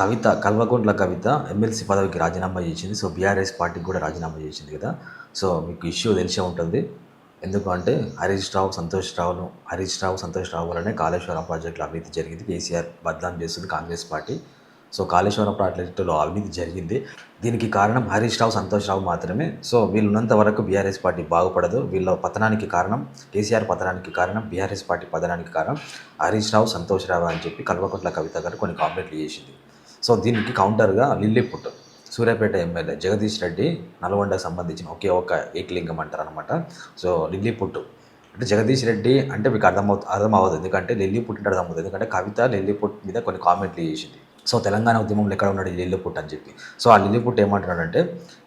కవిత Kalvakuntla Kavitha MLC పదవికి రాజీనామా చేసింది. సో బీఆర్ఎస్ పార్టీకి కూడా రాజీనామా చేసింది కదా. సో మీకు ఇష్యూ తెలిసే ఉంటుంది. ఎందుకంటే హరీష్ రావు సంతోష్ రావును హరీష్ రావు సంతోష్ రావు వల్లనే కాళేశ్వరం ప్రాజెక్టులో అవినీతి జరిగింది. కేసీఆర్ బద్నాం చేస్తుంది కాంగ్రెస్ పార్టీ. సో కాళేశ్వరం ప్రాజెక్టులో అవినీతి జరిగింది. దీనికి కారణం హరీష్ రావు సంతోష్ రావు మాత్రమే. సో వీళ్ళున్నంత వరకు బీఆర్ఎస్ పార్టీ బాగుపడదు. వీళ్ళ పతనానికి కారణం కేసీఆర్ పతనానికి కారణం బీఆర్ఎస్ పార్టీ పతనానికి కారణం హరీష్ రావు సంతోష్ రావు అని చెప్పి కల్వకుంట్ల కవిత గారు కొన్ని కామెంట్లు చేసింది. సో దీనికి కౌంటర్గా లిల్లీపుట్ సూర్యాపేట ఎమ్మెల్యే జగదీష్ రెడ్డి నల్గొండకు సంబంధించిన ఒకే ఒక ఏకలింగం అంటారు అనమాట సో లిల్లీపుట్ అంటే జగదీష్ రెడ్డి అంటే మీకు అర్థమవుతుంది అర్థం అవ్వదు ఎందుకంటే లిల్లీపుట్ అంటే అర్థమవుతుంది ఎందుకంటే కవిత లిల్లీపుట్ మీద కొన్ని కామెంట్లు చేసింది. సో తెలంగాణ ఉద్యమంలో ఎక్కడ ఉన్నాడు ఈ లిల్లీపుట్ అని చెప్పి. సో ఆ లిల్లీపుట్ ఏమంటున్నాడంటే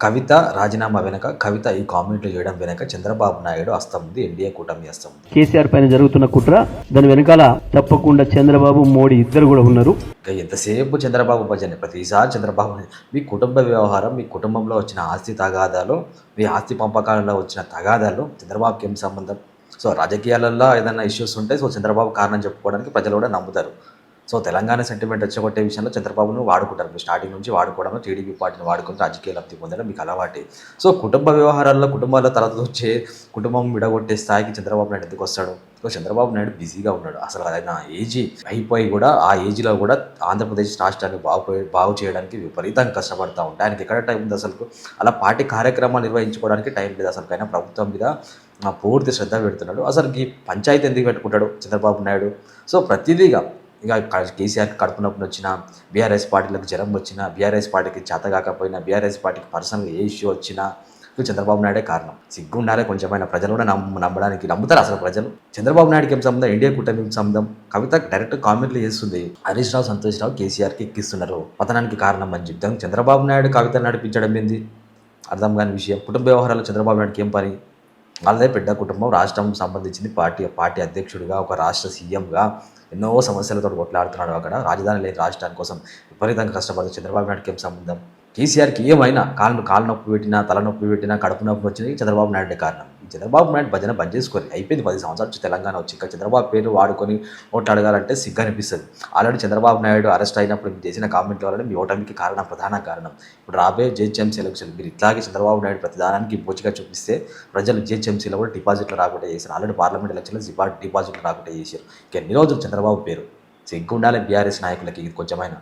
కవిత రాజీనామా వెనక కవిత ఈ కామెంట్లు చేయడం వెనక చంద్రబాబు నాయుడు హస్తం ఉంది ఎన్డీఏ కూటమి హస్తం ఉంది. కేసీఆర్ పైన జరుగుతున్న కుట్ర దాని వెనకాల తప్పకుండా చంద్రబాబు మోడీ ఇద్దరు కూడా ఉన్నారు. ఎంతసేపు చంద్రబాబు భజన? ప్రతిసారి చంద్రబాబు మీ కుటుంబ వ్యవహారం మీ కుటుంబంలో వచ్చిన ఆస్తి తగాదాలు మీ ఆస్తి పంపకాలలో వచ్చిన తగాదాలు చంద్రబాబుకి ఏం సంబంధం? సో రాజకీయాలలో ఏదైనా ఇష్యూస్ ఉంటే సో చంద్రబాబు కారణం చెప్పుకోవడానికి ప్రజలు కూడా నమ్ముతారు. సో తెలంగాణ సెంటిమెంట్ వచ్చగొట్టే విషయంలో చంద్రబాబును వాడుకుంటారు. మీరు స్టార్టింగ్ నుంచి వాడుకోవడం టీడీపీ పార్టీని వాడుకుని రాజకీయ లబ్ధి పొందడం మీకు అలవాటే. సో కుటుంబ వ్యవహారాల్లో కుటుంబాల తర్వాత వచ్చే కుటుంబం విడగొట్టే స్థాయికి చంద్రబాబు నాయుడు ఎందుకు వస్తాడు? సో చంద్రబాబు నాయుడు బిజీగా ఉన్నాడు. అసలు ఆయన ఏజీ అయిపోయి కూడా ఆ ఏజ్లో కూడా ఆంధ్రప్రదేశ్ రాష్ట్రాన్ని బాగు బాగు చేయడానికి విపరీతంగా కష్టపడతా ఉంటాయి ఆయనకి ఎక్కడ టైం ఉంది అసలు అలా పార్టీ కార్యక్రమాలు నిర్వహించుకోవడానికి టైం లేదు. అసలు ఆయన ప్రభుత్వం మీద పూర్తి శ్రద్ధ పెడుతున్నాడు. అసలు ఈ పంచాయతీ ఎందుకు పెట్టుకుంటాడు చంద్రబాబు నాయుడు? సో ప్రతిదీగా ఇక కేసీఆర్ కేసీఆర్కి కడుపు నొప్పి బీఆర్ఎస్ పార్టీలకు జ్వరం వచ్చినా బీఆర్ఎస్ పార్టీకి చేత కాకపోయినా బీఆర్ఎస్ పార్టీకి పర్సనల్గా ఏ ఇష్యూ వచ్చినా చంద్రబాబు నాయుడే కారణం. సిగ్గుండాలే కొంచెమైన ప్రజలు కూడా నమ్మ నమ్మడానికి నమ్ముతారు అసలు ప్రజలు. చంద్రబాబు నాయుడుకి ఏం సంబంధం? ఇండియా కూటమికి సంబంధం? కవిత డైరెక్ట్ కామెంట్లు చేస్తుంది. హరీష్ రావు సంతోష్ రావు కేసీఆర్కి ఎక్కిస్తున్నారు. పతనానికి కారణం అని చెప్తాం. చంద్రబాబు నాయుడు కవిత నడిపించడం ఏంది? అర్థం కాని విషయం. కుటుంబ వ్యవహారాలు చంద్రబాబు నాయుడుకి ఏం పని? వాళ్ళదే పెద్ద కుటుంబం. రాష్ట్రం సంబంధించింది పార్టీ పార్టీ అధ్యక్షుడిగా ఒక రాష్ట్ర సీఎంగా ఎన్నో సమస్యలతో కొట్లాడుతున్నాడు అక్కడ. రాజధాని లేని రాష్ట్రాని కోసం విపరీతంగా కష్టపడుతుంది చంద్రబాబు నాయుడుకి ఏం సంబంధం? కేసీఆర్కి ఏమైనా కాళ్ళు కాళ్ళ నొప్పి పెట్టినా తల నొప్పి పెట్టినా కడుపు నొప్పి వచ్చింది చంద్రబాబు నాయుడే కారణం. చంద్రబాబు నాయుడు భజన బంద్ చేసుకోరు అయిపోయింది పది సంవత్సరాలు తెలంగాణ వచ్చి ఇంకా చంద్రబాబు పేరు వాడుకొని ఓట్లు అడగాలంటే సిగ్గు అనిపిస్తుంది. ఆల్రెడీ చంద్రబాబు నాయుడు అరెస్ట్ అయినప్పుడు మీరు చేసిన కామెంట్ల వల్ల మీ ఓటమికి కారణం ప్రధాన కారణం. ఇప్పుడు రాబోయే జేహెచ్ఎంసీ ఎలక్షన్ మీరు ఇట్లాగే చంద్రబాబు నాయుడు ప్రతిదానానికి బోచిగా చూపిస్తే ప్రజలు జేహెచ్ఎంసీలో కూడా డిపాజిట్లు రాకుండా చేశారు. ఆల్రెడీ పార్లమెంట్ ఎలక్షన్లో డిపాజిట్లు రాకుండా చేశారు. ఇక ఎన్ని రోజులు చంద్రబాబు పేరు? సిగ్గు ఉండాలి బీఆర్ఎస్ నాయకులకి ఇది కొంచెమైనా.